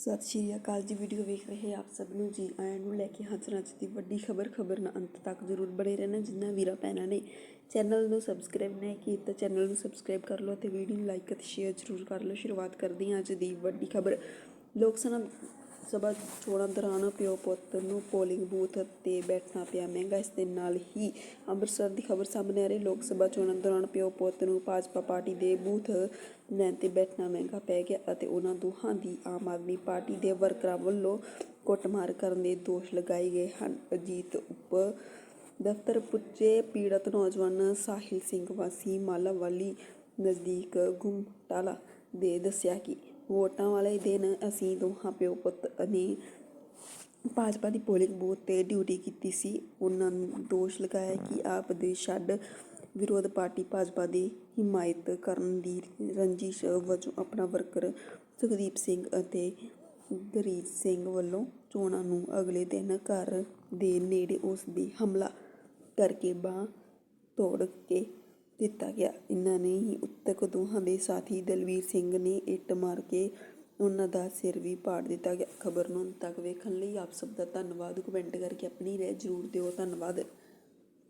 ਸਤਿ ਸ਼੍ਰੀ ਅਕਾਲ ਜੀ, ਵੀਡੀਓ ਵੇਖ ਰਹੇ ਆਪ ਸਭ ਨੂੰ ਜੀ। ਆਇਆਂ ਨੂੰ ਲੈ ਕੇ ਹਾਜ਼ਰ ਅੱਜ ਦੀ ਵੱਡੀ ਖਬਰ ਖਬਰ ਨਾਲ ਅੰਤ ਤੱਕ ਜ਼ਰੂਰ ਬਣੇ ਰਹਿਣਾ, ਜਿੰਨਾ ਵੀਰਾ ਭੈਣਾਂ ਨੇ ਚੈਨਲ ਨੂੰ ਸਬਸਕ੍ਰਾਈਬ ਨਹੀਂ ਕੀਤਾ, ਚੈਨਲ ਨੂੰ ਸਬਸਕ੍ਰਾਈਬ ਕਰ ਲਓ ਤੇ ਵੀਡੀਓ ਨੂੰ ਲਾਈਕ ਅਤੇ ਸ਼ੇਅਰ ਜ਼ਰੂਰ ਕਰ ਲਓ। ਸ਼ੁਰੂਆਤ ਕਰਦੇ ਹਾਂ ਅੱਜ ਦੀ ਵੱਡੀ ਖਬਰ। ਲੋਕ ਸਭਾ ਸਭਾ ਚੋਣਾਂ ਦੌਰਾਨ ਪਿਓ ਪੁੱਤ ਨੂੰ ਪੋਲਿੰਗ ਬੂਥ ਤੇ ਬੈਠਣਾ ਪਿਆ। ਮਹਿੰਗਾ ਇਸ ਦੇ ਨਾਲ ਹੀ ਅੰਮ੍ਰਿਤਸਰ ਦੀ ਖਬਰ ਸਾਹਮਣੇ ਆ ਰਹੀ। ਲੋਕ ਸਭਾ ਚੋਣਾਂ ਦੌਰਾਨ ਪਿਓ ਪੁੱਤ ਨੂੰ ਭਾਜਪਾ ਪਾਰਟੀ ਦੇ ਬੂਥ ਲੈਣ ਤੇ ਬੈਠਣਾ ਮਹਿੰਗਾ ਪੈ ਗਿਆ ਅਤੇ ਉਹਨਾਂ ਦੋਹਾਂ ਦੀ ਆਮ ਆਦਮੀ ਪਾਰਟੀ ਦੇ ਵਰਕਰਾਂ ਵੱਲੋਂ ਕੁੱਟਮਾਰ ਕਰਨ ਦੇ ਦੋਸ਼ ਲਗਾਏ ਗਏ ਹਨ। ਅਜੀਤ ਉਪ ਦਫ਼ਤਰ ਪੁੱਜੇ ਪੀੜਤ ਨੌਜਵਾਨ ਸਾਹਿਲ ਸਿੰਘ ਵਾਸੀ ਮਾਲਾਵਾਲੀ ਨਜ਼ਦੀਕ ਗੁਮਟਾਲਾ ਦੇ ਦੱਸਿਆ ਕਿ ਵੋਟਾਂ ਵਾਲੇ ਦਿਨ ਅਸੀਂ ਦੋਹਾਂ ਪਿਓ ਪੁੱਤ ਨੇ ਭਾਜਪਾ ਦੀ ਪੋਲਿੰਗ ਬੂਥ ਤੇ ਡਿਊਟੀ ਕੀਤੀ ਸੀ। ਉਹਨਾਂ ਨੂੰ ਦੋਸ਼ ਲਗਾਇਆ ਕਿ ਆਪ ਦੇ ਛੱਡ ਵਿਰੋਧ ਪਾਰਟੀ ਭਾਜਪਾ ਦੀ ਹਿਮਾਇਤ ਕਰਨ ਦੀ ਰੰਜਿਸ਼ ਵਜੋਂ ਆਪਣਾ ਵਰਕਰ ਸੁਖਦੀਪ ਸਿੰਘ ਅਤੇ ਗਰੀਬ ਸਿੰਘ ਵੱਲੋਂ ਚੋਣਾਂ ਨੂੰ ਅਗਲੇ ਦਿਨ ਘਰ ਦੇ ਨੇੜੇ ਉਸ ਦੀ ਹਮਲਾ ਕਰਕੇ ਬਾਂਹ ਤੋੜ ਕੇ ਦਿੱਤਾ ਗਿਆ। ਇਹਨਾਂ ਨੇ ਹੀ ਉੱਤਕ ਦੋਹਾਂ ਦੇ ਸਾਥੀ ਦਲਵੀਰ ਸਿੰਘ ਨੇ ਇੱਟ ਮਾਰ ਕੇ ਉਹਨਾਂ ਦਾ ਸਿਰ ਵੀ ਪਾੜ ਦਿੱਤਾ ਗਿਆ। ਖਬਰ ਨੂੰ ਅੰਤ ਤੱਕ ਵੇਖਣ ਲਈ ਆਪ ਸਭ ਦਾ ਧੰਨਵਾਦ। ਕਮੈਂਟ ਕਰਕੇ ਆਪਣੀ ਰਾਏ ਜ਼ਰੂਰ ਦਿਓ। ਧੰਨਵਾਦ।